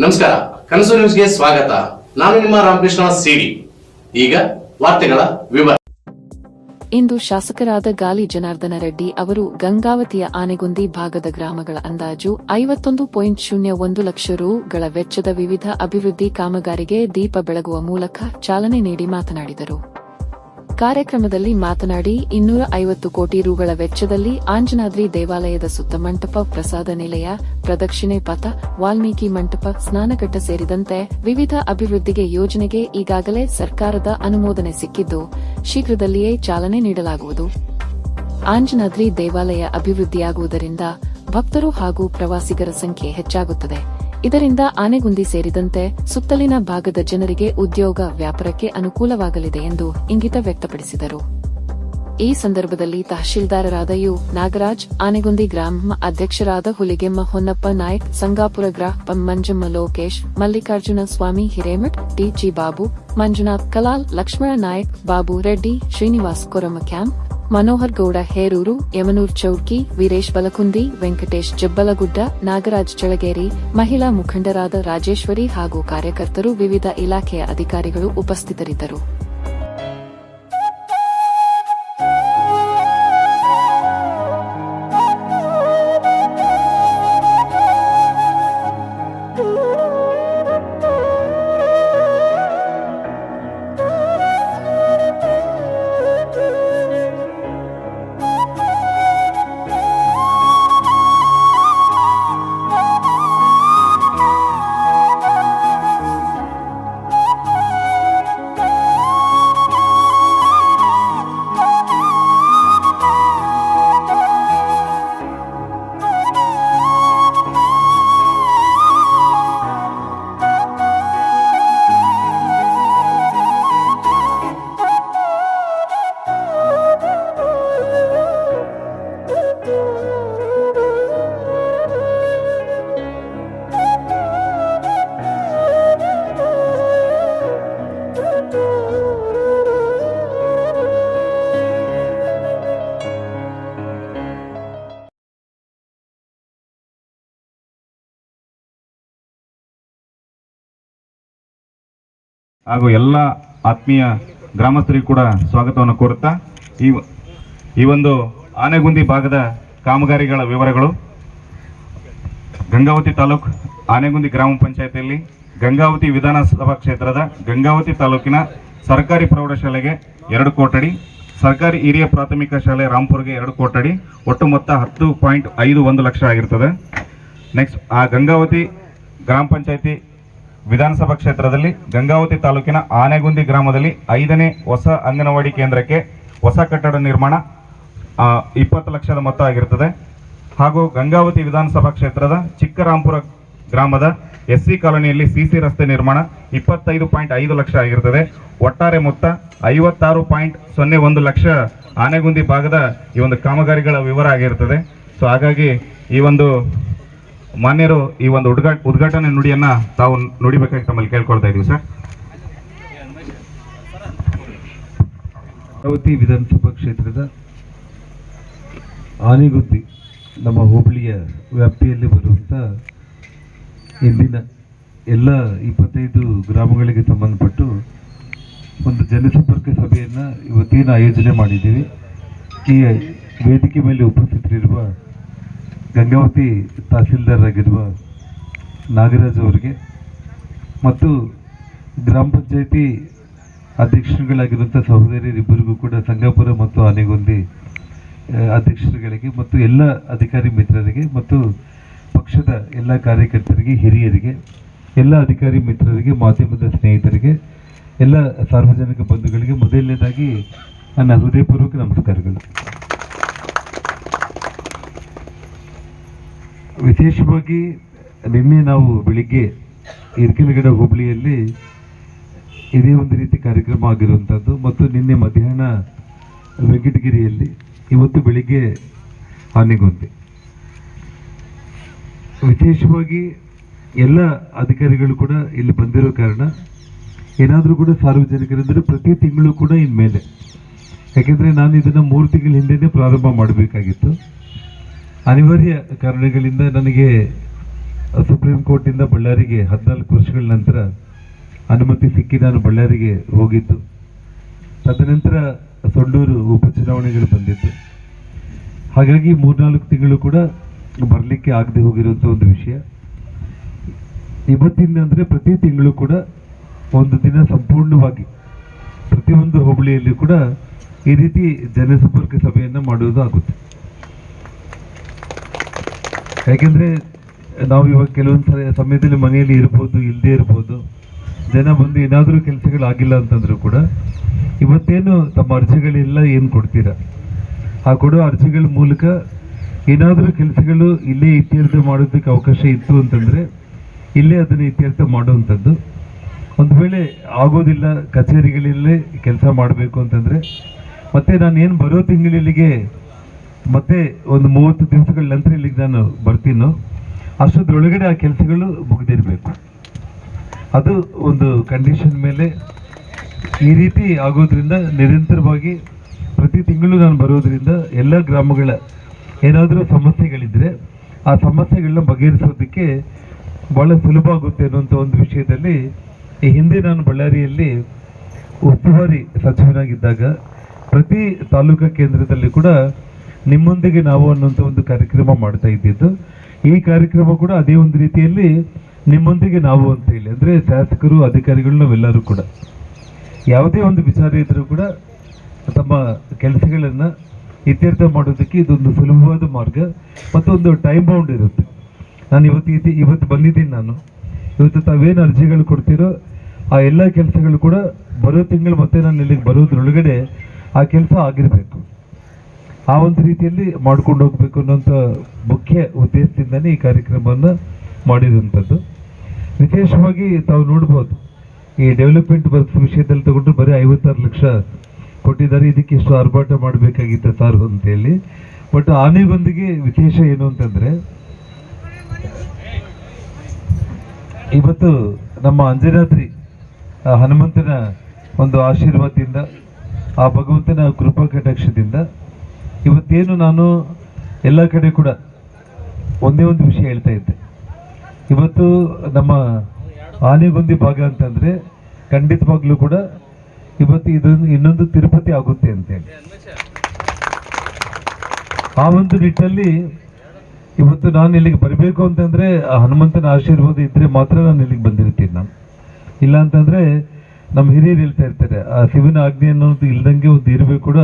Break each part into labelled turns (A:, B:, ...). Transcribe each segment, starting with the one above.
A: ನಮಸ್ಕಾರ, ಕನಸು ನ್ಯೂಸ್ಗೆ ಸ್ವಾಗತ. ನಾನು ನಿಮ್ಮ ರಾಮಕೃಷ್ಣ ಸಿಡಿ. ಈಗ ವಾರ್ತೆಗಳ ವಿವರ.
B: ಇಂದು ಶಾಸಕರಾದ ಗಾಲಿ ಜನಾರ್ದನ ರೆಡ್ಡಿ ಅವರು ಗಂಗಾವತಿಯ ಆನೆಗುಂದಿ ಭಾಗದ ಗ್ರಾಮಗಳ ಅಂದಾಜು ಐವತ್ತೊಂದು ಪಾಯಿಂಟ್ ಶೂನ್ಯ ಒಂದು ಲಕ್ಷ ರೂಗಳ ವೆಚ್ಚದ ವಿವಿಧ ಅಭಿವೃದ್ಧಿ ಕಾಮಗಾರಿಗೆ ದೀಪ ಬೆಳಗುವ ಮೂಲಕ ಚಾಲನೆ ನೀಡಿ ಮಾತನಾಡಿದರು. ಕಾರ್ಯಕ್ರಮದಲ್ಲಿ ಮಾತನಾಡಿ ಇನ್ನೂರ ಐವತ್ತು ಕೋಟಿ ರುಗಳ ವೆಚ್ಚದಲ್ಲಿ ಆಂಜನಾದ್ರಿ ದೇವಾಲಯದ ಸುತ್ತ ಮಂಟಪ, ಪ್ರಸಾದ ನಿಲಯ, ಪ್ರದಕ್ಷಿಣೆ ಪಥ, ವಾಲ್ಮೀಕಿ ಮಂಟಪ, ಸ್ನಾನಘಟ್ಟ ಸೇರಿದಂತೆ ವಿವಿಧ ಅಭಿವೃದ್ಧಿಗೆ ಯೋಜನೆಗೆ ಈಗಾಗಲೇ ಸರ್ಕಾರದ ಅನುಮೋದನೆ ಸಿಕ್ಕಿದ್ದು, ಶೀಘ್ರದಲ್ಲಿಯೇ ಚಾಲನೆ ನೀಡಲಾಗುವುದು. ಆಂಜನಾದ್ರಿ ದೇವಾಲಯ ಅಭಿವೃದ್ಧಿಯಾಗುವುದರಿಂದ ಭಕ್ತರು ಹಾಗೂ ಪ್ರವಾಸಿಗರ ಸಂಖ್ಯೆ ಹೆಚ್ಚಾಗುತ್ತದೆ. ಇದರಿಂದ ಆನೆಗುಂದಿ ಸೇರಿದಂತೆ ಸುತ್ತಲಿನ ಭಾಗದ ಜನರಿಗೆ ಉದ್ಯೋಗ ವ್ಯಾಪಾರಕ್ಕೆ ಅನುಕೂಲವಾಗಲಿದೆ ಎಂದು ಇಂಗಿತ ವ್ಯಕ್ತಪಡಿಸಿದರು. ಈ ಸಂದರ್ಭದಲ್ಲಿ ತಹಶೀಲ್ದಾರರಾದ ಯು ನಾಗರಾಜ್, ಆನೆಗುಂದಿ ಗ್ರಾಮ ಅಧ್ಯಕ್ಷರಾದ ಹುಲಿಗೆಮ್ಮ ಹೊನ್ನಪ್ಪ ನಾಯಕ್, ಸಂಗಾಪುರ ಗ್ರಾಪಂ ಮಂಜಮ್ಮ ಲೋಕೇಶ್, ಮಲ್ಲಿಕಾರ್ಜುನ ಸ್ವಾಮಿ ಹಿರೇಮಠ್ ಟಿಜಿ ಬಾಬು, ಮಂಜುನಾಥ್ ಕಲಾಲ್, ಲಕ್ಷ್ಮಣ ನಾಯಕ್, ಬಾಬು ರೆಡ್ಡಿ, ಶ್ರೀನಿವಾಸ್ ಕೊರಮಕ್ಯಾಂ ಮನೋಹರ್ ಗೌಡ, ಹೇರೂರು, ಯಮನೂರ್ ಚೌಕಿ ವೀರೇಶ್ ಬಲಕುಂದಿ, ವೆಂಕಟೇಶ್ ಜಬ್ಬಲಗುಡ್ಡ, ನಾಗರಾಜ್ ಚಳಗೇರಿ ಮಹಿಳಾ ಮುಖಂಡರಾದ ರಾಜೇಶ್ವರಿ ಹಾಗೂ ಕಾರ್ಯಕರ್ತರು ವಿವಿಧ ಇಲಾಖೆಯ ಅಧಿಕಾರಿಗಳು ಉಪಸ್ಥಿತರಿದ್ದರು.
C: ಹಾಗೂ ಎಲ್ಲ ಆತ್ಮೀಯ ಗ್ರಾಮಸ್ಥರಿಗೂ ಕೂಡ ಸ್ವಾಗತವನ್ನು ಕೋರುತ್ತಾ, ಈ ಈ ಒಂದು ಆನೆಗುಂದಿ ಭಾಗದ ಕಾಮಗಾರಿಗಳ ವಿವರಗಳು. ಗಂಗಾವತಿ ತಾಲೂಕು ಆನೆಗುಂದಿ ಗ್ರಾಮ ಪಂಚಾಯತಿಯಲ್ಲಿ ಗಂಗಾವತಿ ವಿಧಾನಸಭಾ ಕ್ಷೇತ್ರದ ಗಂಗಾವತಿ ತಾಲೂಕಿನ ಸರ್ಕಾರಿ ಪ್ರೌಢಶಾಲೆಗೆ ಎರಡು ಕೋಟಡಿ, ಸರ್ಕಾರಿ ಹಿರಿಯ ಪ್ರಾಥಮಿಕ ಶಾಲೆ ರಾಂಪುರ್ಗೆ ಎರಡು ಕೋಟಡಿ, ಒಟ್ಟು ಮೊತ್ತ ಹತ್ತು ಪಾಯಿಂಟ್ ಐದು ಒಂದು ಲಕ್ಷ ಆಗಿರ್ತದೆ. ನೆಕ್ಸ್ಟ್ ಆ ಗಂಗಾವತಿ ಗ್ರಾಮ ಪಂಚಾಯತಿ ವಿಧಾನಸಭಾ ಕ್ಷೇತ್ರದಲ್ಲಿ ಗಂಗಾವತಿ ತಾಲೂಕಿನ ಆನೆಗುಂದಿ ಗ್ರಾಮದಲ್ಲಿ ಐದನೇ ಹೊಸ ಅಂಗನವಾಡಿ ಕೇಂದ್ರಕ್ಕೆ ಹೊಸ ಕಟ್ಟಡ ನಿರ್ಮಾಣ ಇಪ್ಪತ್ತು ಲಕ್ಷದ ಮೊತ್ತ ಆಗಿರ್ತದೆ ಹಾಗೂ ಗಂಗಾವತಿ ವಿಧಾನಸಭಾ ಕ್ಷೇತ್ರದ ಚಿಕ್ಕರಾಂಪುರ ಗ್ರಾಮದ ಎಸ್ ಸಿ ಕಾಲೋನಿಯಲ್ಲಿ ಸಿಸಿ ರಸ್ತೆ ನಿರ್ಮಾಣ ಇಪ್ಪತ್ತೈದು ಪಾಯಿಂಟ್ ಐದು ಲಕ್ಷ ಆಗಿರ್ತದೆ ಒಟ್ಟಾರೆ ಮೊತ್ತ ಐವತ್ತಾರು ಪಾಯಿಂಟ್ ಸೊನ್ನೆ ಒಂದು ಲಕ್ಷ ಆನೆಗುಂದಿ ಭಾಗದ ಈ ಒಂದು ಕಾಮಗಾರಿಗಳ ವಿವರ ಆಗಿರ್ತದೆ ಸೊ, ಹಾಗಾಗಿ ಈ ಒಂದು ಮಾನ್ಯರು ಈ ಒಂದು ಉದ್ಘಾ, ಉದ್ಘಾಟನೆ ನುಡಿಯನ್ನ ತಾವು ನುಡಿಬೇಕಾಗಿ ತಮ್ಮಲ್ಲಿ ಕೇಳ್ಕೊಳ್ತಾ ಇದೀವಿ, ಸರ್.
D: ಅಮರಾವತಿ ವಿಧಾನಸಭಾ ಕ್ಷೇತ್ರದ ಆನೆಗುದ್ದಿ ನಮ್ಮ ಹೋಬಳಿಯ ವ್ಯಾಪ್ತಿಯಲ್ಲಿ ಬರುವಂಥ ಇಂದಿನ ಎಲ್ಲ ಇಪ್ಪತ್ತೈದು ಗ್ರಾಮಗಳಿಗೆ ಸಂಬಂಧಪಟ್ಟು ಒಂದು ಜನಸಂಪರ್ಕ ಸಭೆಯನ್ನು ಇವತ್ತೇನು ಆಯೋಜನೆ ಮಾಡಿದ್ದೀವಿ. ಈ ವೇದಿಕೆ ಮೇಲೆ ಉಪಸ್ಥಿತರಿರುವ ಗಂಗಾವತಿ ತಹಸೀಲ್ದಾರ್ ಆಗಿರುವ ನಾಗರಾಜ್ ಅವರಿಗೆ ಮತ್ತು ಗ್ರಾಮ ಪಂಚಾಯಿತಿ ಅಧ್ಯಕ್ಷರುಗಳಾಗಿರುವಂಥ ಸಹೋದರಿಯರಿಬ್ಬರಿಗೂ ಕೂಡ ಸಂಗಾಪುರ ಮತ್ತು ಆನೆಗೊಂದಿ ಅಧ್ಯಕ್ಷರುಗಳಿಗೆ ಮತ್ತು ಎಲ್ಲ ಅಧಿಕಾರಿ ಮಿತ್ರರಿಗೆ ಮತ್ತು ಪಕ್ಷದ ಎಲ್ಲ ಕಾರ್ಯಕರ್ತರಿಗೆ, ಹಿರಿಯರಿಗೆ, ಎಲ್ಲ ಅಧಿಕಾರಿ ಮಿತ್ರರಿಗೆ, ಮಾಧ್ಯಮದ ಸ್ನೇಹಿತರಿಗೆ, ಎಲ್ಲ ಸಾರ್ವಜನಿಕ ಬಂಧುಗಳಿಗೆ ಮೊದಲನೇದಾಗಿ ನನ್ನ ಹೃದಯಪೂರ್ವಕ ನಮಸ್ಕಾರಗಳು. ವಿಶೇಷವಾಗಿ ನಿನ್ನೆ ನಾವು ಬೆಳಿಗ್ಗೆ ಇರ್ಕಿಲಗಡ ಹುಬ್ಳಿಯಲ್ಲಿ ಇದೇ ಒಂದು ರೀತಿ ಕಾರ್ಯಕ್ರಮ ಆಗಿರುವಂಥದ್ದು ಮತ್ತು ನಿನ್ನೆ ಮಧ್ಯಾಹ್ನ ವೆಂಕಟಗಿರಿಯಲ್ಲಿ ಇವತ್ತು ಬೆಳಿಗ್ಗೆ ಆನೆಗೊಂದಿ. ವಿಶೇಷವಾಗಿ ಎಲ್ಲ ಅಧಿಕಾರಿಗಳು ಕೂಡ ಇಲ್ಲಿ ಬಂದಿರೋ ಕಾರಣ ಏನಾದರೂ ಕೂಡ ಸಾರ್ವಜನಿಕರೆಂದರೆ ಪ್ರತಿ ತಿಂಗಳು ಕೂಡ ಇನ್ಮೇಲೆ. ಯಾಕೆಂದರೆ ನಾನು ಇದನ್ನು ಮೂರು ತಿಂಗಳ ಹಿಂದೆಯೇ ಪ್ರಾರಂಭ ಮಾಡಬೇಕಾಗಿತ್ತು. ಅನಿವಾರ್ಯ ಕಾರಣಗಳಿಂದ ನನಗೆ ಸುಪ್ರೀಂ ಕೋರ್ಟಿಂದ ಬಳ್ಳಾರಿಗೆ ಹದಿನಾಲ್ಕು ವರ್ಷಗಳ ನಂತರ ಅನುಮತಿ ಸಿಕ್ಕಿ ನಾನು ಬಳ್ಳಾರಿಗೆ ಹೋಗಿದ್ದು. ತದನಂತರ ಸೊಂಡೂರು ಉಪಚುನಾವಣೆಗಳು ಬಂದಿತ್ತು ಹಾಗಾಗಿ ಮೂರ್ನಾಲ್ಕು ತಿಂಗಳು ಕೂಡ ಬರಲಿಕ್ಕೆ ಆಗದೆ ಹೋಗಿರುವಂಥ ಒಂದು ವಿಷಯ. ಇವತ್ತಿಂದ ಅಂದರೆ ಪ್ರತಿ ತಿಂಗಳು ಕೂಡ ಒಂದು ದಿನ ಸಂಪೂರ್ಣವಾಗಿ ಪ್ರತಿಯೊಂದು ಹೋಬಳಿಯಲ್ಲಿ ಕೂಡ ಈ ರೀತಿ ಜನಸಂಪರ್ಕ ಸಭೆಯನ್ನು ಮಾಡುವುದು ಆಗುತ್ತೆ. ಯಾಕೆಂದ್ರೆ ನಾವು ಇವಾಗ ಕೆಲವೊಂದು ಸಲ ಸಮಯದಲ್ಲಿ ಮನೆಯಲ್ಲಿ ಇರ್ಬೋದು ಇಲ್ಲದೆ ಇರ್ಬೋದು, ಜನ ಬಂದು ಏನಾದರೂ ಕೆಲಸಗಳು ಆಗಿಲ್ಲ ಅಂತಂದ್ರೂ ಕೂಡ ಇವತ್ತೇನು ತಮ್ಮ ಅರ್ಜಿಗಳೆಲ್ಲ ಏನು ಕೊಡ್ತೀರಾ? ಆ ಕೊಡೋ ಅರ್ಜಿಗಳ ಮೂಲಕ ಏನಾದರೂ ಕೆಲಸಗಳು ಇಲ್ಲೇ ಇತ್ಯರ್ಥ ಮಾಡೋದಕ್ಕೆ ಅವಕಾಶ ಇತ್ತು ಅಂತಂದರೆ ಇಲ್ಲೇ ಅದನ್ನು ಇತ್ಯರ್ಥ ಮಾಡುವಂಥದ್ದು. ಒಂದು ವೇಳೆ ಆಗೋದಿಲ್ಲ, ಕಚೇರಿಗಳಲ್ಲೇ ಕೆಲಸ ಮಾಡಬೇಕು ಅಂತಂದರೆ ಮತ್ತೆ ನಾನು ಏನು ಬರೋ ತಿಂಗಳಿಲ್ಲಿಗೆ ಮತ್ತೆ ಒಂದು ಮೂವತ್ತು ದಿವಸಗಳ ನಂತರ ಇಲ್ಲಿಗೆ ನಾನು ಬರ್ತೀನೋ, ಅಷ್ಟೊದ್ರೊಳಗಡೆ ಆ ಕೆಲಸಗಳು ಮುಗಿದಿರಬೇಕು. ಅದು ಒಂದು ಕಂಡೀಷನ್ ಮೇಲೆ ಈ ರೀತಿ ಆಗೋದ್ರಿಂದ ನಿರಂತರವಾಗಿ ಪ್ರತಿ ತಿಂಗಳು ನಾನು ಬರೋದ್ರಿಂದ ಎಲ್ಲ ಗ್ರಾಮಗಳ ಏನಾದರೂ ಸಮಸ್ಯೆಗಳಿದ್ರೆ ಆ ಸಮಸ್ಯೆಗಳನ್ನ ಬಗೆಹರಿಸೋದಕ್ಕೆ ಬಹಳ ಸುಲಭ ಆಗುತ್ತೆ ಅನ್ನುವಂಥ ಒಂದು ವಿಷಯದಲ್ಲಿ ಈ ಹಿಂದೆ ನಾನು ಬಳ್ಳಾರಿಯಲ್ಲಿ ಉಸ್ತುವಾರಿ ಸಚಿವನಾಗಿದ್ದಾಗ ಪ್ರತಿ ತಾಲೂಕಾ ಕೇಂದ್ರದಲ್ಲಿ ಕೂಡ ನಿಮ್ಮೊಂದಿಗೆ ನಾವು ಅನ್ನುವಂಥ ಒಂದು ಕಾರ್ಯಕ್ರಮ ಮಾಡ್ತಾ ಇದ್ದಿದ್ದು, ಈ ಕಾರ್ಯಕ್ರಮ ಕೂಡ ಅದೇ ಒಂದು ರೀತಿಯಲ್ಲಿ ನಿಮ್ಮೊಂದಿಗೆ ನಾವು ಅಂತ ಹೇಳಿ, ಅಂದರೆ ಶಾಸಕರು, ಅಧಿಕಾರಿಗಳು ನಾವೆಲ್ಲರೂ ಕೂಡ. ಯಾವುದೇ ಒಂದು ವಿಚಾರ ಇದ್ದರೂ ಕೂಡ ತಮ್ಮ ಕೆಲಸಗಳನ್ನು ಇತ್ಯರ್ಥ ಮಾಡೋದಕ್ಕೆ ಇದೊಂದು ಸುಲಭವಾದ ಮಾರ್ಗ ಮತ್ತು ಒಂದು ಟೈಮ್ ಬೌಂಡ್ ಇರುತ್ತೆ. ನಾನು ಇವತ್ತು ಇವತ್ತು ಬಂದಿದ್ದೀನಿ ನಾನು. ಇವತ್ತು ತಾವೇನು ಅರ್ಜಿಗಳು ಕೊಡ್ತೀರೋ ಆ ಎಲ್ಲ ಕೆಲಸಗಳು ಕೂಡ ಬರೋ ತಿಂಗಳು ಮತ್ತೆ ನಾನು ಇಲ್ಲಿಗೆ ಬರೋದ್ರೊಳಗಡೆ ಆ ಕೆಲಸ ಆಗಿರಬೇಕು. ಆ ಒಂದು ರೀತಿಯಲ್ಲಿ ಮಾಡ್ಕೊಂಡು ಹೋಗ್ಬೇಕು ಅನ್ನೋಂಥ ಮುಖ್ಯ ಉದ್ದೇಶದಿಂದನೇ ಈ ಕಾರ್ಯಕ್ರಮವನ್ನು ಮಾಡಿದಂಥದ್ದು ವಿಶೇಷವಾಗಿ ತಾವು ನೋಡ್ಬೋದು, ಈ ಡೆವಲಪ್ಮೆಂಟ್ ವರ್ಕ್ಸ್ ವಿಷಯದಲ್ಲಿ ತಗೊಂಡ್ರೆ ಬರೀ ಐವತ್ತಾರು ಲಕ್ಷ ಕೊಟ್ಟಿದ್ದಾರೆ, ಇದಕ್ಕೆ ಇಷ್ಟು ಆರ್ಭಾಟ ಮಾಡಬೇಕಾಗಿತ್ತು ಸರ್ ಅಂತೇಳಿ. ಬಟ್ ಆನೆಗೊಂದಿಗೆ ವಿಶೇಷ ಏನು ಅಂತಂದರೆ, ಇವತ್ತು ನಮ್ಮ ಅಂಜನಾದ್ರಿ ಹನುಮಂತನ ಒಂದು ಆಶೀರ್ವಾದದಿಂದ, ಆ ಭಗವಂತನ ಕೃಪಾ ಕಟಾಕ್ಷದಿಂದ ಇವತ್ತೇನು ನಾನು ಎಲ್ಲ ಕಡೆ ಕೂಡ ಒಂದೇ ಒಂದು ವಿಷಯ ಹೇಳ್ತಾ ಇದ್ದೆ. ಇವತ್ತು ನಮ್ಮ ಆನೆಗೊಂದಿ ಭಾಗ ಅಂತಂದ್ರೆ ಖಂಡಿತವಾಗ್ಲೂ ಕೂಡ ಇವತ್ತು ಇದೊಂದು ಇನ್ನೊಂದು ತಿರುಪತಿ ಆಗುತ್ತೆ ಅಂತೇಳಿ ಆ ಒಂದು ನಿಟ್ಟಲ್ಲಿ ಇವತ್ತು ನಾನು ಇಲ್ಲಿಗೆ ಬರಬೇಕು ಅಂತಂದ್ರೆ ಆ ಹನುಮಂತನ ಆಶೀರ್ವಾದ ಇದ್ರೆ ಮಾತ್ರ ನಾನು ಇಲ್ಲಿಗೆ ಬಂದಿರ್ತೀನಿ ನಾನು. ಇಲ್ಲ ಅಂತಂದರೆ ನಮ್ಮ ಹಿರಿಯರು ಹೇಳ್ತಾ ಇರ್ತಾರೆ, ಆ ಶಿವನ ಆಜ್ಞೆ ಅನ್ನೋದು ಇಲ್ದಂಗೆ ಒಂದು ಇರುವೆ ಕೂಡ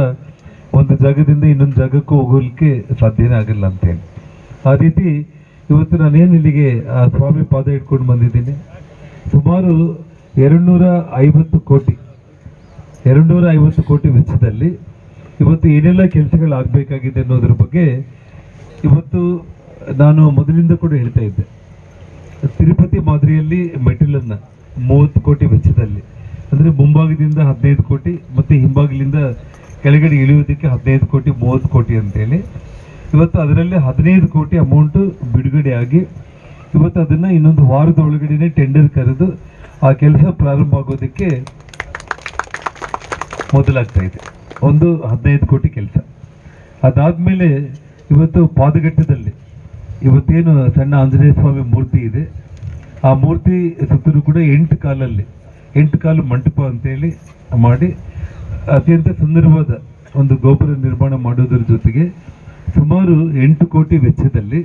D: ಒಂದು ಜಾಗದಿಂದ ಇನ್ನೊಂದು ಜಾಗಕ್ಕೂ ಹೋಗಲಿಕ್ಕೆ ಸಾಧ್ಯನೇ ಆಗಿಲ್ಲ ಅಂತೇಳಿ. ಆ ರೀತಿ ಇವತ್ತು ನಾನೇನು ಇಲ್ಲಿಗೆ ಸ್ವಾಮಿ ಪಾದ ಇಟ್ಕೊಂಡು ಬಂದಿದ್ದೀನಿ. ಸುಮಾರು ಎರಡುನೂರ ಐವತ್ತು ಕೋಟಿ, ಎರಡುನೂರ ಐವತ್ತು ಕೋಟಿ ವೆಚ್ಚದಲ್ಲಿ ಇವತ್ತು ಏನೆಲ್ಲ ಕೆಲಸಗಳಾಗಬೇಕಾಗಿದೆ ಅನ್ನೋದ್ರ ಬಗ್ಗೆ ಇವತ್ತು ನಾನು ಮೊದಲಿಂದ ಕೂಡ ಹೇಳ್ತಾ ಇದ್ದೆ. ತಿರುಪತಿ ಮಾದರಿಯಲ್ಲಿ ಮೆಟ್ಟಿಲನ್ನು ಮೂವತ್ತು ಕೋಟಿ ವೆಚ್ಚದಲ್ಲಿ, ಅಂದರೆ ಮುಂಭಾಗದಿಂದ ಹದಿನೈದು ಕೋಟಿ, ಮತ್ತು ಹಿಂಭಾಗಲಿಂದ ಕೆಳಗಡೆ ಇಳಿಯೋದಕ್ಕೆ ಹದಿನೈದು ಕೋಟಿ, ಮೂವತ್ತು ಕೋಟಿ ಅಂತೇಳಿ. ಇವತ್ತು ಅದರಲ್ಲಿ ಹದಿನೈದು ಕೋಟಿ ಅಮೌಂಟು ಬಿಡುಗಡೆ ಆಗಿ ಇವತ್ತು ಅದನ್ನು ಇನ್ನೊಂದು ವಾರದ ಒಳಗಡೆ ಟೆಂಡರ್ ಕರೆದು ಆ ಕೆಲಸ ಪ್ರಾರಂಭ ಆಗೋದಕ್ಕೆ ಮೊದಲಾಗ್ತಾ ಇದೆ. ಒಂದು ಹದಿನೈದು ಕೋಟಿ ಕೆಲಸ. ಅದಾದ್ಮೇಲೆ ಇವತ್ತು ಪಾದಗಟ್ಟದಲ್ಲಿ ಇವತ್ತೇನು ಸಣ್ಣ ಆಂಜನೇಯ ಸ್ವಾಮಿ ಮೂರ್ತಿ ಇದೆ. ಆ ಮೂರ್ತಿ ಸುತ್ತಲೂ ಕೂಡ ಎಂಟು ಕಾಲಲ್ಲಿ, ಎಂಟು ಕಾಲು ಮಂಟಪ ಅಂತೇಳಿ ಮಾಡಿ ಅತ್ಯಂತ ಸುಂದರವಾದ ಒಂದು ಗೋಪುರ ನಿರ್ಮಾಣ ಮಾಡೋದ್ರ ಜೊತೆಗೆ ಸುಮಾರು ಎಂಟು ಕೋಟಿ ವೆಚ್ಚದಲ್ಲಿ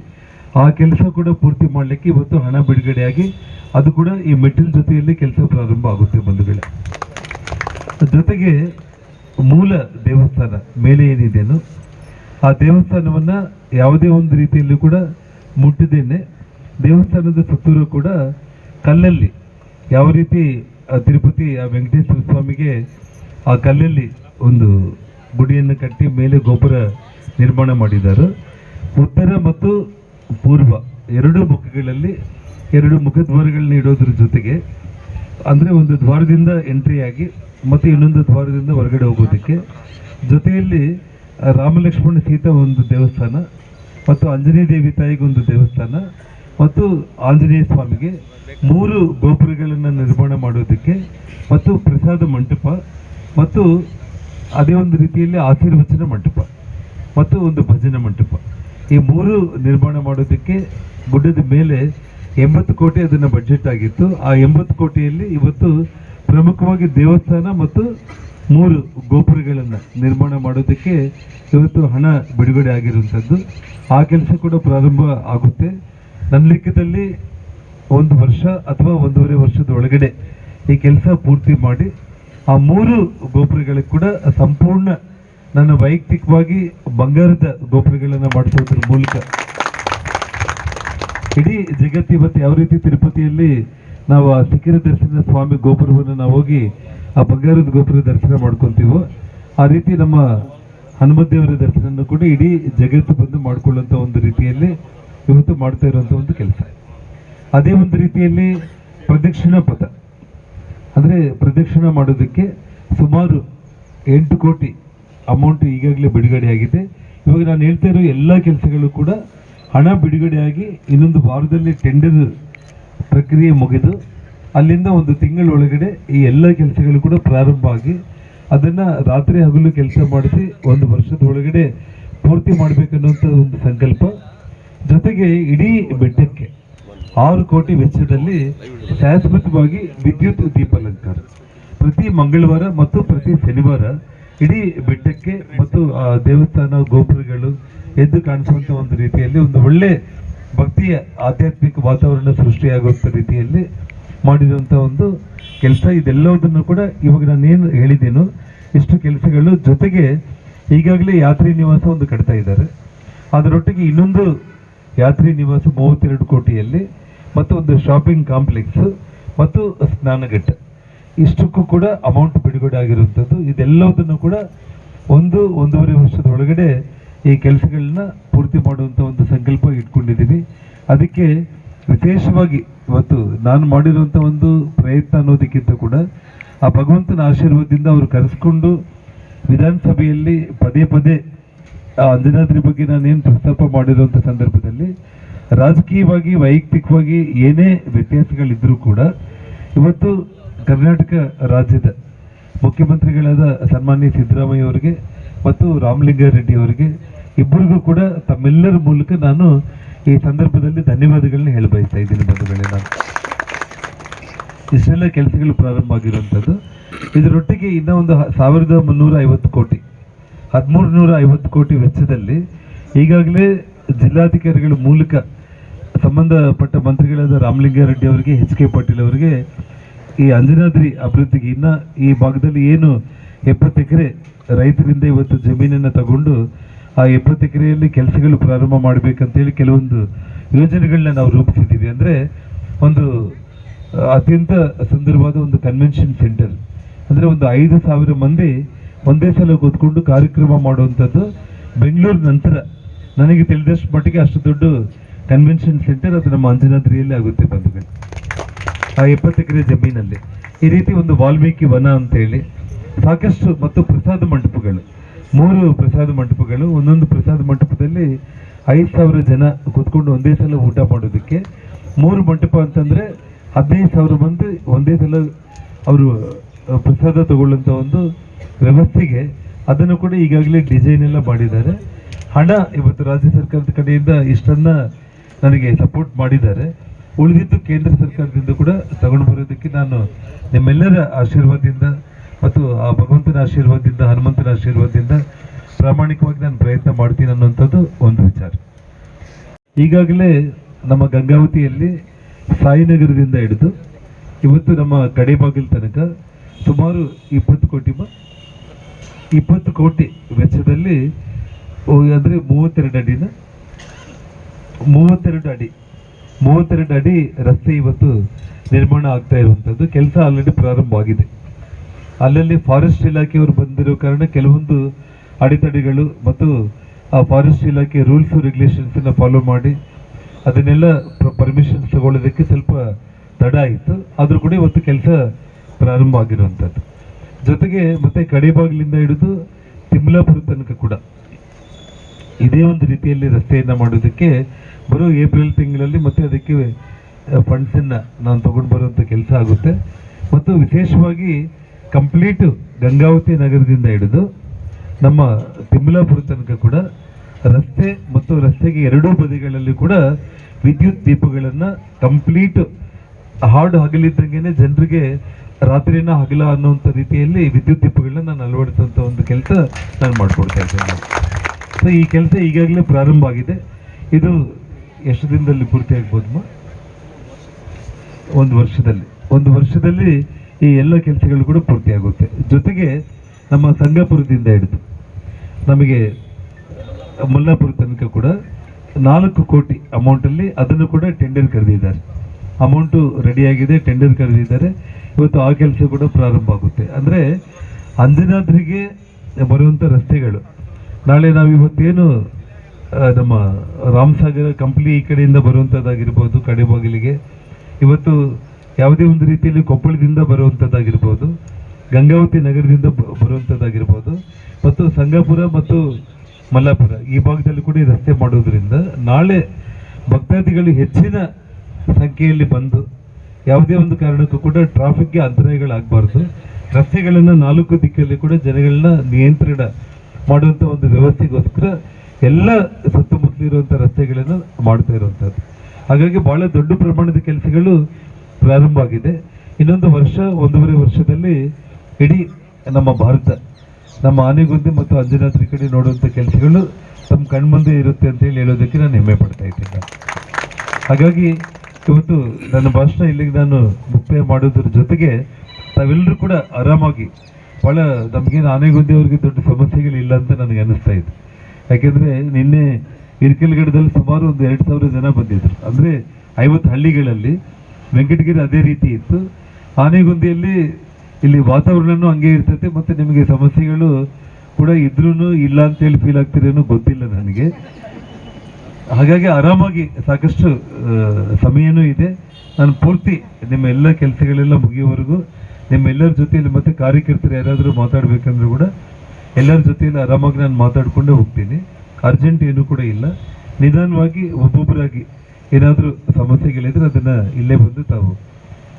D: ಆ ಕೆಲಸ ಕೂಡ ಪೂರ್ತಿ ಮಾಡಲಿಕ್ಕೆ ಇವತ್ತು ಹಣ ಬಿಡುಗಡೆಯಾಗಿ ಅದು ಕೂಡ ಈ ಮೆಟ್ಟಿಲ್ ಜೊತೆಯಲ್ಲಿ ಕೆಲಸ ಪ್ರಾರಂಭ ಆಗುತ್ತೆ ಬಂಧುಗಳೇ. ಜೊತೆಗೆ ಮೂಲ ದೇವಸ್ಥಾನ ಮೇಲೆ ಏನಿದೆಯೋ ಆ ದೇವಸ್ಥಾನವನ್ನ ಯಾವುದೇ ಒಂದು ರೀತಿಯಲ್ಲೂ ಕೂಡ ಮುಟ್ಟಿದ್ದೇನೆ. ದೇವಸ್ಥಾನದ ಸುತ್ತೂರು ಕೂಡ ಕಲ್ಲಲ್ಲಿ ಯಾವ ರೀತಿ ತಿರುಪತಿ, ಆ ವೆಂಕಟೇಶ್ವರ ಸ್ವಾಮಿಗೆ ಆ ಕಲ್ಲಲ್ಲಿ ಒಂದು ಗುಡಿಯನ್ನು ಕಟ್ಟಿ ಮೇಲೆ ಗೋಪುರ ನಿರ್ಮಾಣ ಮಾಡಿದ್ದಾರೆ. ಉತ್ತರ ಮತ್ತು ಪೂರ್ವ ಎರಡು ಮುಖಗಳಲ್ಲಿ ಎರಡು ಮುಖದ್ವಾರಗಳನ್ನ ಇಡೋದ್ರ ಜೊತೆಗೆ ಅಂದರೆ ಒಂದು ದ್ವಾರದಿಂದ ಎಂಟ್ರಿ ಆಗಿ ಮತ್ತು ಇನ್ನೊಂದು ದ್ವಾರದಿಂದ ಹೊರಗಡೆ ಹೋಗೋದಕ್ಕೆ. ಜೊತೆಯಲ್ಲಿ ರಾಮಲಕ್ಷ್ಮಣ ಸೀತಾ ಒಂದು ದೇವಸ್ಥಾನ ಮತ್ತು ಆಂಜನೇಯ ದೇವಿ ತಾಯಿಗೆ ಒಂದು ದೇವಸ್ಥಾನ ಮತ್ತು ಆಂಜನೇಯ ಸ್ವಾಮಿಗೆ ಮೂರು ಗೋಪುರಗಳನ್ನು ನಿರ್ಮಾಣ ಮಾಡೋದಕ್ಕೆ ಮತ್ತು ಪ್ರಸಾದ ಮಂಟಪ ಮತ್ತು ಅದೇ ಒಂದು ರೀತಿಯಲ್ಲಿ ಆಶೀರ್ವಚನ ಮಂಟಪ ಮತ್ತು ಒಂದು ಭಜನೆ ಮಂಟಪ. ಈ ಮೂರು ನಿರ್ಮಾಣ ಮಾಡೋದಕ್ಕೆ ಗುಡ್ಡದ ಮೇಲೆ ಎಂಬತ್ತು ಕೋಟಿ ಅದನ್ನು ಬಜೆಟ್ ಆಗಿತ್ತು. ಆ ಎಂಬತ್ತು ಕೋಟಿಯಲ್ಲಿ ಇವತ್ತು ಪ್ರಮುಖವಾಗಿ ದೇವಸ್ಥಾನ ಮತ್ತು ಮೂರು ಗೋಪುರಗಳನ್ನು ನಿರ್ಮಾಣ ಮಾಡೋದಕ್ಕೆ ಇವತ್ತು ಹಣ ಬಿಡುಗಡೆ ಆಗಿರುವಂಥದ್ದು. ಆ ಕೆಲಸ ಕೂಡ ಪ್ರಾರಂಭ ಆಗುತ್ತೆ. ನನ್ನ ಲೆಕ್ಕದಲ್ಲಿ ಒಂದು ವರ್ಷ ಅಥವಾ ಒಂದೂವರೆ ವರ್ಷದ ಒಳಗಡೆ ಈ ಕೆಲಸ ಪೂರ್ತಿ ಮಾಡಿ ಆ ಮೂರು ಗೋಪುರಗಳಿಗೆ ಕೂಡ ಸಂಪೂರ್ಣ ನನ್ನ ವೈಯಕ್ತಿಕವಾಗಿ ಬಂಗಾರದ ಗೋಪುರಗಳನ್ನು ಮಾಡಿಸೋದ್ರ ಮೂಲಕ. ಇಡೀ ಜಗತ್ತಿ ಮತ್ತು ಯಾವ ರೀತಿ ತಿರುಪತಿಯಲ್ಲಿ ನಾವು ಆ ಸಿಕ್ಕಿರ ದರ್ಶನ ಸ್ವಾಮಿ ಗೋಪುರವನ್ನು ನಾವು ಹೋಗಿ ಆ ಬಂಗಾರದ ಗೋಪುರ ದರ್ಶನ ಮಾಡ್ಕೊತೀವೋ, ಆ ರೀತಿ ನಮ್ಮ ಹನುಮದೇವರ ದರ್ಶನ ಕೂಡ ಇಡೀ ಜಗತ್ತು ಬಂದು ಮಾಡ್ಕೊಳ್ಳುವಂಥ ಒಂದು ರೀತಿಯಲ್ಲಿ ಇವತ್ತು ಮಾಡ್ತಾ ಇರುವಂಥ ಒಂದು ಕೆಲಸ. ಅದೇ ಒಂದು ರೀತಿಯಲ್ಲಿ ಪ್ರದಕ್ಷಿಣಾ ಪಥ ಅಂದರೆ ಪ್ರದಕ್ಷಿಣೆ ಮಾಡೋದಕ್ಕೆ ಸುಮಾರು ಎಂಟು ಕೋಟಿ ಅಮೌಂಟ್ ಈಗಾಗಲೇ ಬಿಡುಗಡೆಯಾಗಿದೆ ಇವಾಗ ನಾನು ಹೇಳ್ತಾ ಇರೋ ಎಲ್ಲ ಕೆಲಸಗಳು ಕೂಡ ಹಣ ಬಿಡುಗಡೆಯಾಗಿ ಇನ್ನೊಂದು ವಾರದಲ್ಲಿ ಟೆಂಡರ್ ಪ್ರಕ್ರಿಯೆ ಮುಗಿದು ಅಲ್ಲಿಂದ ಒಂದು ತಿಂಗಳ ಒಳಗಡೆ ಈ ಎಲ್ಲ ಕೆಲಸಗಳು ಕೂಡ ಪ್ರಾರಂಭ ಆಗಿ ಅದನ್ನು ರಾತ್ರಿ ಹಗಲು ಕೆಲಸ ಮಾಡಿಸಿ ಒಂದು ವರ್ಷದ ಒಳಗಡೆ ಪೂರ್ತಿ ಮಾಡಬೇಕನ್ನುವಂಥ ಒಂದು ಸಂಕಲ್ಪ. ಜೊತೆಗೆ ಇಡೀ ಬೆಟ್ಟಕ್ಕೆ ಆರು ಕೋಟಿ ವೆಚ್ಚದಲ್ಲಿ ಶಾಶ್ವತವಾಗಿ ವಿದ್ಯುತ್ ದೀಪಾಲಂಕಾರ. ಪ್ರತಿ ಮಂಗಳವಾರ ಮತ್ತು ಪ್ರತಿ ಶನಿವಾರ ಇಡೀ ಬೆಟ್ಟಕ್ಕೆ ಮತ್ತು, ಆ, ದೇವಸ್ಥಾನ ಗೋಪುರಗಳು ಎದ್ದು ಕಾಣಿಸುವಂತ ಒಂದು ರೀತಿಯಲ್ಲಿ ಒಂದು ಒಳ್ಳೆ ಭಕ್ತಿಯ ಆಧ್ಯಾತ್ಮಿಕ ವಾತಾವರಣ ಸೃಷ್ಟಿಯಾಗುವಂಥ ರೀತಿಯಲ್ಲಿ ಮಾಡಿದಂಥ ಒಂದು ಕೆಲಸ. ಇದೆಲ್ಲವುದನ್ನು ಕೂಡ ಇವಾಗ ನಾನೇನು ಹೇಳಿದ್ದೇನೋ, ಇಷ್ಟು ಕೆಲಸಗಳು ಜೊತೆಗೆ ಈಗಾಗಲೇ ಯಾತ್ರಿ ನಿವಾಸ ಒಂದು ಕಟ್ತಾ ಇದ್ದಾರೆ. ಅದರೊಟ್ಟಿಗೆ ಇನ್ನೊಂದು ಯಾತ್ರಿ ನಿವಾಸ ಮೂವತ್ತೆರಡು ಕೋಟಿಯಲ್ಲಿ ಮತ್ತು ಒಂದು ಶಾಪಿಂಗ್ ಕಾಂಪ್ಲೆಕ್ಸ್ ಮತ್ತು ಸ್ನಾನಘಟ್ಟ. ಇಷ್ಟಕ್ಕೂ ಕೂಡ ಅಮೌಂಟ್ ಬಿಡುಗಡೆ ಆಗಿರುವಂಥದ್ದು ಇದೆಲ್ಲದನ್ನು ಕೂಡ ಒಂದು ಒಂದೂವರೆ ವರ್ಷದ ಒಳಗಡೆ ಈ ಕೆಲಸಗಳನ್ನ ಪೂರ್ತಿ ಮಾಡುವಂಥ ಒಂದು ಸಂಕಲ್ಪ ಇಟ್ಕೊಂಡಿದ್ದೀವಿ. ಅದಕ್ಕೆ ವಿಶೇಷವಾಗಿ ಇವತ್ತು ನಾನು ಮಾಡಿರುವಂಥ ಒಂದು ಪ್ರಯತ್ನ ಅನ್ನೋದಕ್ಕಿಂತ ಕೂಡ ಆ ಭಗವಂತನ ಆಶೀರ್ವಾದದಿಂದ ಅವರು ಕರೆಸ್ಕೊಂಡು ವಿಧಾನಸಭೆಯಲ್ಲಿ ಪದೇ ಪದೇ ಆ ಅಂಜನಾದ್ರಿ ಬಗ್ಗೆ ನಾನೇನು ಪ್ರಸ್ತಾಪ ಮಾಡಿರುವಂಥ ಸಂದರ್ಭದಲ್ಲಿ ರಾಜಕೀಯವಾಗಿ, ವೈಯಕ್ತಿಕವಾಗಿ ಏನೇ ವ್ಯತ್ಯಾಸಗಳಿದ್ರೂ ಕೂಡ ಇವತ್ತು ಕರ್ನಾಟಕ ರಾಜ್ಯದ ಮುಖ್ಯಮಂತ್ರಿಗಳಾದ ಸನ್ಮಾನ್ಯ ಸಿದ್ದರಾಮಯ್ಯ ಅವರಿಗೆ ಮತ್ತು ರಾಮಲಿಂಗಾರೆಡ್ಡಿ ಅವರಿಗೆ ಇಬ್ಬರಿಗೂ ಕೂಡ ತಮ್ಮೆಲ್ಲರ ಮೂಲಕ ನಾನು ಈ ಸಂದರ್ಭದಲ್ಲಿ ಧನ್ಯವಾದಗಳನ್ನ ಹೇಳ ಬಯಸ್ತಾ ಇದ್ದೀನಿ ಬಂಧುಗಳೇ ನಾನು. ಇಷ್ಟೆಲ್ಲ ಕೆಲಸಗಳು ಪ್ರಾರಂಭ ಆಗಿರುವಂಥದ್ದು. ಇದರೊಟ್ಟಿಗೆ ಇನ್ನೂ ಒಂದು ಸಾವಿರದ ಮುನ್ನೂರ ಐವತ್ತು ಕೋಟಿ, ಹದಿಮೂರು ನೂರ ಐವತ್ತು ಕೋಟಿ ವೆಚ್ಚದಲ್ಲಿ ಈಗಾಗಲೇ ಜಿಲ್ಲಾಧಿಕಾರಿಗಳ ಮೂಲಕ ಸಂಬಂಧಪಟ್ಟ ಮಂತ್ರಿಗಳಾದ ರಾಮಲಿಂಗಾರೆಡ್ಡಿ ಅವರಿಗೆ, ಎಚ್ ಕೆ ಪಾಟೀಲ್ ಅವರಿಗೆ ಈ ಅಂಜನಾದ್ರಿ ಅಭಿವೃದ್ಧಿಗೆ ಇನ್ನ ಈ ಭಾಗದಲ್ಲಿ ಏನು ಎಪ್ಪತ್ತು ಎಕರೆ ರೈತರಿಂದ ಇವತ್ತು ಜಮೀನನ್ನು ತಗೊಂಡು ಆ ಎಪ್ಪತ್ತು ಎಕರೆಯಲ್ಲಿ ಕೆಲಸಗಳು ಪ್ರಾರಂಭ ಮಾಡಬೇಕಂತೇಳಿ ಕೆಲವೊಂದು ಯೋಜನೆಗಳನ್ನ ನಾವು ರೂಪಿಸಿದ್ದೀವಿ. ಅಂದರೆ ಒಂದು ಅತ್ಯಂತ ಸುಂದರವಾದ ಒಂದು ಕನ್ವೆನ್ಷನ್ ಸೆಂಟರ್ ಅಂದರೆ ಒಂದು ಐದು ಸಾವಿರ ಮಂದಿ ಒಂದೇ ಸಲ ಕೂತ್ಕೊಂಡು ಕಾರ್ಯಕ್ರಮ ಮಾಡುವಂಥದ್ದು ಬೆಂಗಳೂರು ನಂತರ. ನನಗೆ ತಿಳಿದಷ್ಟು ಮಟ್ಟಿಗೆ ಅಷ್ಟು ದೊಡ್ಡ ಕನ್ವೆನ್ಷನ್ ಸೆಂಟರ್ ಅದು ನಮ್ಮ ಅಂಜನಾದ್ರಿಯಲ್ಲಿ ಆಗುತ್ತೆ ಬಂಧುಗಳು. ಆ ಎಪ್ಪತ್ತು ಎಕರೆ ಜಮೀನಲ್ಲಿ. ಈ ರೀತಿ ಒಂದು ವಾಲ್ಮೀಕಿ ವನ ಅಂತ ಹೇಳಿ ಸಾಕಷ್ಟು ಮತ್ತು ಪ್ರಸಾದ ಮಂಟಪಗಳು. ಮೂರು ಪ್ರಸಾದ ಮಂಟಪಗಳು, ಒಂದೊಂದು ಪ್ರಸಾದ ಮಂಟಪದಲ್ಲಿ ಐದು ಸಾವಿರ ಜನ ಕೂತ್ಕೊಂಡು ಒಂದೇ ಸಲ ಊಟ ಮಾಡೋದಕ್ಕೆ. ಮೂರು ಮಂಟಪ ಅಂತಂದರೆ ಹದಿನೈದು ಸಾವಿರ ಮಂದಿ ಒಂದೇ ಸಲ ಅವರು ಪ್ರಸಾದ ತಗೊಳ್ಳುವಂಥ ಒಂದು ವ್ಯವಸ್ಥೆಗೆ ಅದನ್ನು ಕೂಡ ಈಗಾಗಲೇ ಡಿಸೈನ್ ಎಲ್ಲ ಮಾಡಿದ್ದಾರೆ. ಹಣ ಇವತ್ತು ರಾಜ್ಯ ಸರ್ಕಾರದ ಕಡೆಯಿಂದ ಇಷ್ಟನ್ನ ನನಗೆ ಸಪೋರ್ಟ್ ಮಾಡಿದ್ದಾರೆ. ಉಳಿದಿದ್ದು ಕೇಂದ್ರ ಸರ್ಕಾರದಿಂದ ಕೂಡ ತಗೊಂಡು ಬರೋದಕ್ಕೆ ನಾನು ನಿಮ್ಮೆಲ್ಲರ ಆಶೀರ್ವಾದದಿಂದ ಮತ್ತು ಆ ಭಗವಂತನ ಆಶೀರ್ವಾದದಿಂದ, ಹನುಮಂತನ ಆಶೀರ್ವಾದದಿಂದ ಪ್ರಾಮಾಣಿಕವಾಗಿ ನಾನು ಪ್ರಯತ್ನ ಮಾಡ್ತೀನಿ ಅನ್ನುವಂಥದ್ದು ಒಂದು ವಿಚಾರ. ಈಗಾಗಲೇ ನಮ್ಮ ಗಂಗಾವತಿಯಲ್ಲಿ ಸಾಯಿನಗರದಿಂದ ಹಿಡಿದು ಇವತ್ತು ನಮ್ಮ ಕಡೆ ಬಾಗಿಲು ತನಕ ಸುಮಾರು ಇಪ್ಪತ್ತು ಕೋಟಿ ಇಪ್ಪತ್ತು ಕೋಟಿ ವೆಚ್ಚದಲ್ಲಿ ಅಂದ್ರೆ ಮೂವತ್ತೆರಡು ಅಡಿನ ಮೂವತ್ತೆರಡು ಅಡಿ. ಮೂವತ್ತೆರಡು ಅಡಿ ರಸ್ತೆ ಇವತ್ತು ನಿರ್ಮಾಣ ಆಗ್ತಾ ಇರುವಂಥದ್ದು. ಕೆಲಸ ಆಲ್ರೆಡಿ ಪ್ರಾರಂಭವಾಗಿದೆ. ಅಲ್ಲಲ್ಲಿ ಫಾರೆಸ್ಟ್ ಇಲಾಖೆಯವರು ಬಂದಿರೋ ಕಾರಣ ಕೆಲವೊಂದು ಅಡೆತಡೆಗಳು ಮತ್ತು ಆ ಫಾರೆಸ್ಟ್ ಇಲಾಖೆ ರೂಲ್ಸ್ ರೆಗ್ಯುಲೇಷನ್ಸನ್ನು ಫಾಲೋ ಮಾಡಿ ಅದನ್ನೆಲ್ಲ ಪರ್ಮಿಷನ್ ತಗೊಳ್ಳೋದಕ್ಕೆ ಸ್ವಲ್ಪ ತಡ ಆಯಿತು ಆದರೂ ಕೂಡ ಇವತ್ತು ಕೆಲಸ ಪ್ರಾರಂಭ ಆಗಿರುವಂಥದ್ದು. ಜೊತೆಗೆ ಮತ್ತೆ ಕಡೆಬಾಗಿಲಿಂದ ಹಿಡಿದು ತಿಮ್ಲಾಪುರ ತನಕ ಕೂಡ ಇದೇ ಒಂದು ರೀತಿಯಲ್ಲಿ ರಸ್ತೆಯನ್ನು ಮಾಡೋದಕ್ಕೆ ಬರೋ ಏಪ್ರಿಲ್ ತಿಂಗಳಲ್ಲಿ ಮತ್ತೆ ಅದಕ್ಕೆ ಫಂಡ್ಸನ್ನು ನಾನು ತಗೊಂಡು ಬರುವಂತ ಕೆಲಸ ಆಗುತ್ತೆ. ಮತ್ತು ವಿಶೇಷವಾಗಿ ಕಂಪ್ಲೀಟ್ ಗಂಗಾವತಿ ನಗರದಿಂದ ಹಿಡಿದು ನಮ್ಮ ತಿಮ್ಮಲಾಪುರ ತನಕ ಕೂಡ ರಸ್ತೆ ಮತ್ತು ರಸ್ತೆಗೆ ಎರಡೂ ಬದಿಗಳಲ್ಲಿ ಕೂಡ ವಿದ್ಯುತ್ ದೀಪಗಳನ್ನು ಕಂಪ್ಲೀಟ್ ಹಾಡು ಹಗಲಿದ್ದಂಗೆ ಜನರಿಗೆ ರಾತ್ರಿನ ಹಗಲ ಅನ್ನುವಂಥ ರೀತಿಯಲ್ಲಿ ವಿದ್ಯುತ್ ದೀಪಗಳನ್ನ ನಾನು ಅಳವಡಿಸುವಂಥ ಒಂದು ಕೆಲಸ ನಾನು ಮಾಡ್ಕೊಳ್ತಾ ಇದ್ದೇನೆ. ಸೊ ಈ ಕೆಲಸ ಈಗಾಗಲೇ ಪ್ರಾರಂಭ ಆಗಿದೆ. ಇದು ಎಷ್ಟು ದಿನದಲ್ಲಿ ಪೂರ್ತಿ ಆಗ್ಬೋದಮ್ಮ ಒಂದು ವರ್ಷದಲ್ಲಿ. ಒಂದು ವರ್ಷದಲ್ಲಿ ಈ ಎಲ್ಲ ಕೆಲಸಗಳು ಕೂಡ ಪೂರ್ತಿ ಆಗುತ್ತೆ. ಜೊತೆಗೆ ನಮ್ಮ ಸಂಗಾಪುರದಿಂದ ಹಿಡಿದು ನಮಗೆ ಮುಲ್ಲಾಪುರ ತನಕ ಕೂಡ ನಾಲ್ಕು ಕೋಟಿ ಅಮೌಂಟಲ್ಲಿ ಅದನ್ನು ಕೂಡ ಟೆಂಡರ್ ಕರೆದಿದ್ದಾರೆ. ಅಮೌಂಟು ರೆಡಿಯಾಗಿದೆ ಟೆಂಡರ್ ಕರೆದಿದ್ದಾರೆ. ಇವತ್ತು ಆ ಕೆಲಸ ಕೂಡ ಪ್ರಾರಂಭ ಆಗುತ್ತೆ. ಅಂದರೆ ಅಂಜನಾದ್ರಿಗೆ ಬರುವಂಥ ರಸ್ತೆಗಳು ನಾಳೆ ನಾವು ಇವತ್ತೇನು ನಮ್ಮ ರಾಮಸಾಗರ ಕಂಪ್ಲಿ ಈ ಕಡೆಯಿಂದ ಬರುವಂಥದ್ದಾಗಿರ್ಬೋದು ಕಡೆಬಾಗಿಲಿಗೆ. ಇವತ್ತು ಯಾವುದೇ ಒಂದು ರೀತಿಯಲ್ಲಿ ಕೊಪ್ಪಳದಿಂದ ಬರುವಂಥದ್ದಾಗಿರ್ಬೋದು ಗಂಗಾವತಿ ನಗರದಿಂದ ಬರುವಂಥದ್ದಾಗಿರ್ಬೋದು ಮತ್ತು ಸಂಗಾಪುರ ಮತ್ತು ಮಲ್ಲಾಪುರ ಈ ಭಾಗದಲ್ಲಿ ಕೂಡ ರಸ್ತೆ ಮಾಡೋದ್ರಿಂದ ನಾಳೆ ಭಕ್ತಾದಿಗಳು ಹೆಚ್ಚಿನ ಸಂಖ್ಯೆಯಲ್ಲಿ ಬಂದು ಯಾವುದೇ ಒಂದು ಕಾರಣಕ್ಕೂ ಕೂಡ ಟ್ರಾಫಿಕ್ಗೆ ಅಂತರಾಯಗಳಾಗಬಾರ್ದು ರಸ್ತೆಗಳನ್ನು ನಾಲ್ಕು ದಿಕ್ಕಲ್ಲಿ ಕೂಡ ಜನಗಳನ್ನ ನಿಯಂತ್ರಣ ಮಾಡುವಂಥ ಒಂದು ವ್ಯವಸ್ಥೆಗೋಸ್ಕರ ಎಲ್ಲ ಸುತ್ತಮುತ್ತಲಿರುವಂಥ ರಸ್ತೆಗಳನ್ನು ಮಾಡ್ತಾ ಇರುವಂಥದ್ದು ಹಾಗಾಗಿ ಬಹಳ ದೊಡ್ಡ ಪ್ರಮಾಣದ ಕೆಲಸಗಳು ಪ್ರಾರಂಭ ಆಗಿದೆ ಇನ್ನೊಂದು ವರ್ಷ, ಒಂದೂವರೆ ವರ್ಷದಲ್ಲಿ ಇಡೀ ನಮ್ಮ ಭಾರತ, ನಮ್ಮ ಆನೆಗುಂದಿ ಮತ್ತು ಅಂಜನಾದ್ರಿ ಕಡೆ ನೋಡುವಂಥ ಕೆಲಸಗಳು ತಮ್ಮ ಕಣ್ಮುಂದೆ ಇರುತ್ತೆ ಅಂತ ಹೇಳಿ ಹೇಳೋದಕ್ಕೆ ನಾನು ಹೆಮ್ಮೆ ಪಡ್ತಾ ಇದ್ದೇನೆ. ಹಾಗಾಗಿ ಇವತ್ತು ನನ್ನ ಭಾಷಣ ಇಲ್ಲಿಗೆ ನಾನು ಮುಕ್ತಾಯ ಮಾಡೋದ್ರ ಜೊತೆಗೆ ತಾವೆಲ್ಲರೂ ಕೂಡ ಆರಾಮಾಗಿ ಭಾಳ ನಮಗೇನು ಆನೆಗುಂದಿ ಅವ್ರಿಗೆ ದೊಡ್ಡ ಸಮಸ್ಯೆಗಳಿಲ್ಲ ಅಂತ ನನಗೆ ಅನಿಸ್ತಾ ಇದೆ. ಯಾಕೆಂದರೆ ನಿನ್ನೆ ಇರ್ಕಲ್ಗಡದಲ್ಲಿ ಸುಮಾರು ಒಂದು ಎರಡು ಸಾವಿರ ಜನ ಬಂದಿದ್ದರು ಅಂದ್ರೆ ಐವತ್ತು ಹಳ್ಳಿಗಳಲ್ಲಿ ವೆಂಕಟಗಿರಿ ಅದೇ ರೀತಿ ಇತ್ತು. ಆನೆಗುಂದಿಯಲ್ಲಿ ಇಲ್ಲಿ ವಾತಾವರಣನೂ ಹಂಗೆ ಇರ್ತೈತೆ, ಮತ್ತೆ ನಿಮಗೆ ಸಮಸ್ಯೆಗಳು ಕೂಡ ಇದ್ರೂ ಇಲ್ಲ ಅಂತೇಳಿ ಫೀಲ್ ಆಗ್ತಿರೇನೋ ಗೊತ್ತಿಲ್ಲ ನನಗೆ. ಹಾಗಾಗಿ ಆರಾಮಾಗಿ ಸಾಕಷ್ಟು ಸಮಯನೂ ಇದೆ. ನಾನು ಪೂರ್ತಿ ನಿಮ್ಮ ಎಲ್ಲ ಕೆಲಸಗಳೆಲ್ಲ ಮುಗಿಯುವವರೆಗೂ ನಿಮ್ಮೆಲ್ಲರ ಜೊತೆಯಲ್ಲಿ ಮತ್ತೆ ಕಾರ್ಯಕರ್ತರು ಯಾರಾದರೂ ಮಾತಾಡಬೇಕಂದ್ರೂ ಕೂಡ ಎಲ್ಲರ ಜೊತೆಯಲ್ಲಿ ಆರಾಮಾಗಿ ನಾನು ಮಾತಾಡಿಕೊಂಡೇ ಹೋಗ್ತೀನಿ. ಅರ್ಜೆಂಟ್ ಏನೂ ಕೂಡ ಇಲ್ಲ. ನಿಧಾನವಾಗಿ ಒಬ್ಬೊಬ್ಬರಾಗಿ ಏನಾದರೂ ಸಮಸ್ಯೆಗಳಿದ್ರೆ ಅದನ್ನು ಇಲ್ಲೇ ಬಂದು ತಾವು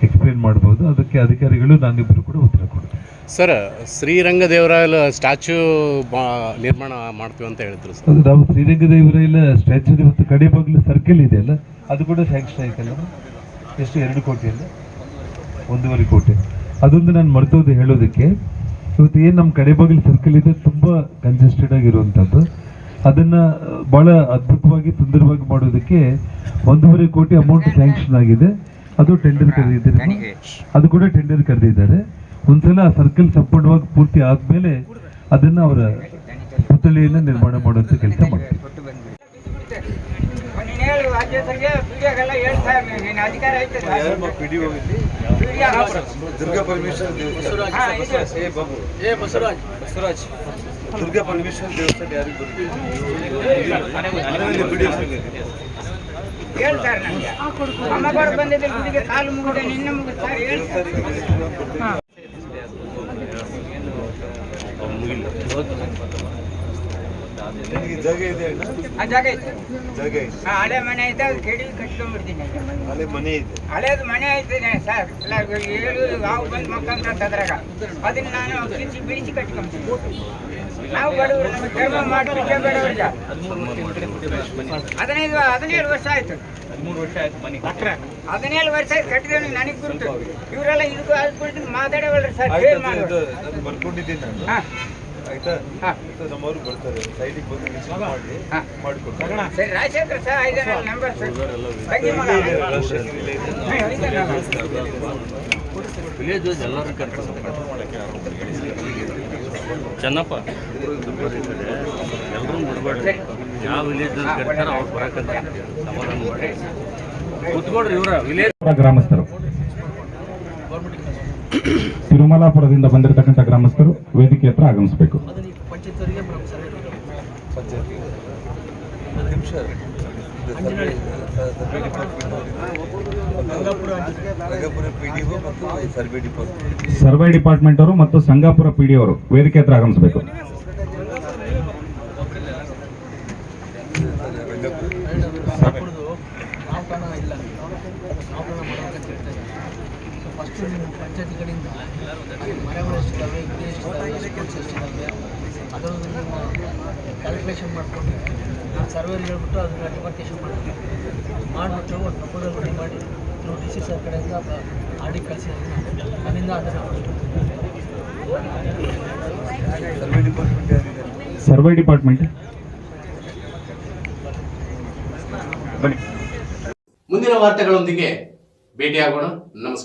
D: ಎಕ್ಸ್ಪ್ಲೇನ್ ಮಾಡ್ಬೋದು. ಅದಕ್ಕೆ ಅಧಿಕಾರಿಗಳು ನಾನಿಬ್ಬರು ಕೂಡ ಉತ್ತರ ಕೊಡ್ತೀನಿ.
A: ಸರ್ ಶ್ರೀರಂಗದೇವರಾಯಲ ಸ್ಟ್ಯಾಚ್ಯೂ ನಿರ್ಮಾಣ ಮಾಡ್ತೀವಿ ಅಂತ ಹೇಳಿದ್ರು ಸರ್
D: ಅದು ನಾವು ಶ್ರೀರಂಗದೇವರ ಇಲ್ಲ ಸ್ಟ್ಯಾಚ್ಯೂ ಇವತ್ತು ಕಡೆ ಬಾಗಿಲು ಸರ್ಕಲ್ ಇದೆ ಅಲ್ಲ ಅದು ಕೂಡ ಸ್ಯಾಂಕ್ಷನ್ ಆಯ್ತಲ್ಲ ಎಷ್ಟು? ಎರಡು ಕೋಟಿ ಅಲ್ಲ ಒಂದೂವರೆ ಕೋಟಿ. ಅದೊಂದು ನಾನು ಮರ್ತೋದು ಹೇಳೋದಕ್ಕೆ. ಇವತ್ತು ಏನು ನಮ್ಮ ಕಡೆ ಬಾಗಿಲು ಸರ್ಕಲ್ ಇದೆ ತುಂಬ ಕಂಜೆಸ್ಟೆಡ್ ಆಗಿರುವಂಥದ್ದು ಅದನ್ನ ಬಹಳ ಅದ್ಭುತವಾಗಿ ಸುಂದರವಾಗಿ ಮಾಡೋದಕ್ಕೆ ಒಂದೂವರೆ ಕೋಟಿ ಅಮೌಂಟ್ ಸ್ಯಾಂಕ್ಷನ್ ಆಗಿದೆ. ಅದು ಟೆಂಡರ್ ಕರೆದಿದ್ದಾರೆ. ಅದು ಕೂಡ ಟೆಂಡರ್ ಕರೆದಿದ್ದಾರೆ. ಒಂದ್ಸಲ ಆ ಸರ್ಕಲ್ ಸಂಪೂರ್ಣವಾಗಿ ಪೂರ್ತಿ ಆದ್ಮೇಲೆ ಅದನ್ನ ಅವರ ಪುತ್ಥಳಿಯನ್ನು ನಿರ್ಮಾಣ ಮಾಡುವಂಥ ಕೆಲಸ ಮಾಡ್ತಾರೆ
E: ಹೇಳ್ತಾ ಇರ್ಲಿ. ನೀನು ದೇವಸ್ಥಾನ. ವಿಡಿಯೋ
F: ದುರ್ಗಾ ಪರಮೇಶ್ವರ ದೇವಸ್ಥಾನ ದುರ್ಗಾ ಪರಮೇಶ್ವರ ದೇವಸ್ಥಾನ ಯಾರಿಗೂ
E: ಹೇಳ್ತಾರೆ ನನಗೆ ಬಂದಿದ್ದ ಗುಡಿಗೆ ಕಾಲು ಮುಗಿದೆ ನಿನ್ನ ಮುಗಿಸ್ತಾರೆ ಹೇಳ್ತಾರೆ.
F: ನಿನಗೆ ಜಾಗ ಇದೆ
E: ಆ ಜಾಗ ಐತೆ.
F: ಜಾಗ ಇದೆ
E: ಆ ಹಳೆ ಮನೆ ಐತೆ ಅದು ಕೆಡಿ ಕಟ್ಕೊಂಡ್ಬಿಡ್ತೀನಿ.
F: ಮನೆ
E: ಹಳೇದು ಮನೆ ಐತೆ ಸರ್. ಎಲ್ಲ ಏಳು ನಾವು ಬಂದು ಮಕ್ಕಂತ ಅದ್ರಾಗ ಅದನ್ನ ನಾನು ಕಿಚ್ಚಿ ಬಿಡಿಸಿ ಕಟ್ಕೊಂತೀನಿ ನಾವು ಬಡವರು ನಮಗೆ ಬೇಡವರಿಗೆ. ಹದಿನೈದು ಹದಿನೇಳು ವರ್ಷ ಆಯ್ತು. ಹದಿನೇಳು ವರ್ಷ ಆಯ್ತು ಕಟ್ಟಿದ್ರೆ ನನಗೆ ಗುರುತು. ಇವರೆಲ್ಲ ಇದಕ್ಕೂ ಮಾತಾಡೋ ಮಾತಾಡವಲ್ರಿ ಸರ್
F: ಬರ್ಕೊಂಡಿದ್ದೀನಿ ನಾನು. ನಮ್ಮವ್ರು ಬರ್ತಾರೆ ಸೈಡಿಗೆ ಬಂದು ಮಾಡಿ. ಮಾಡಿಕೊಡ್ತಾರೆ
E: ಸರಿ ಐದನೇ ನಂಬರ್. ಹಾ, ಐದನೇ
G: ಚೆನ್ನಪ್ಪ ಎಲ್ಲರೂ ಬಿಡ್ಬೇಡ್ರಿ ಯಾವ ವಿಲೇಜ್ ಕರ್ತಾರ ಅವ್ರು ಬರಕಂತ ಸಮಾಧಾನ ಮಾಡಿ ಕೂತ್ಕೊಡ್ರಿ ಇವ್ರ ವಿಲೇಜ್
C: ಗ್ರಾಮಸ್ಥರು ತಿರುಮಲಾಪುರದಿಂದ ಬಂದಿರತಕ್ಕಂಥ ಗ್ರಾಮಸ್ಥರು ವೇದಿಕೆ ಹತ್ರ ಆಗಮಿಸಬೇಕು.
F: Survey- survey department Rangapura P D ಮತ್ತು ಸರ್ವೆ ಡಿಪಾರ್ಟ್ಮೆಂಟ್
C: ಸರ್ವೆ ಡಿಪಾರ್ಟ್ಮೆಂಟ್ ಅವರು ಮತ್ತು ಸಂಗಾಪುರ ಪಿ ಡಿ ಅವರು ವೇದಿಕೆ ಹತ್ರ ಆಗಮಿಸಬೇಕು.
F: ರಂಗಪುರ
H: ಫಸ್ಟ್ ನಿಮ್ಮ ಪಂಚಾಯತಿ ಕಡೆಯಿಂದ ಅಲ್ಲಿ ಮರಗಳು ಎಷ್ಟಿದ್ದಾವೆ ಇಲ್ಲಿ ಎಷ್ಟಿದ್ದಾವೆ ಸ್ಕೂಲ್ಸ್ ಎಷ್ಟಿದ್ದಾವೆ ಅದರದ್ದು ನಿಮ್ಮ ಕ್ಯಾಲ್ಕುಲೇಷನ್ ಮಾಡ್ಕೊಂಡು ನಾನು ಸರ್ವೇರ್ ಹೇಳ್ಬಿಟ್ಟು ಅದನ್ನು ಡಿಮಾರ್ಕೇಶನ್ ಮಾಡ್ತೀನಿ. ಮಾಡಿಬಿಟ್ಟು ಒಂದು ಪ್ರಪೋಸಲ್ ರೆಡಿ ಮಾಡಿ ನೀವು ಡಿ ಸಿ ಸರ್ ಕಡೆಯಿಂದ ಆಡಿ ಕಳಿಸಿ ಅಲ್ಲಿಂದ ಅದನ್ನು
F: ಸರ್ವೆ ಡಿಪಾರ್ಟ್ಮೆಂಟ್
C: ಸರ್ವೆ ಡಿಪಾರ್ಟ್ಮೆಂಟ್
A: ಮುಂದಿನ ವಾರ್ತೆಗಳೊಂದಿಗೆ ಭೇಟಿಯಾಗೋಣ. ನಮಸ್ಕಾರ.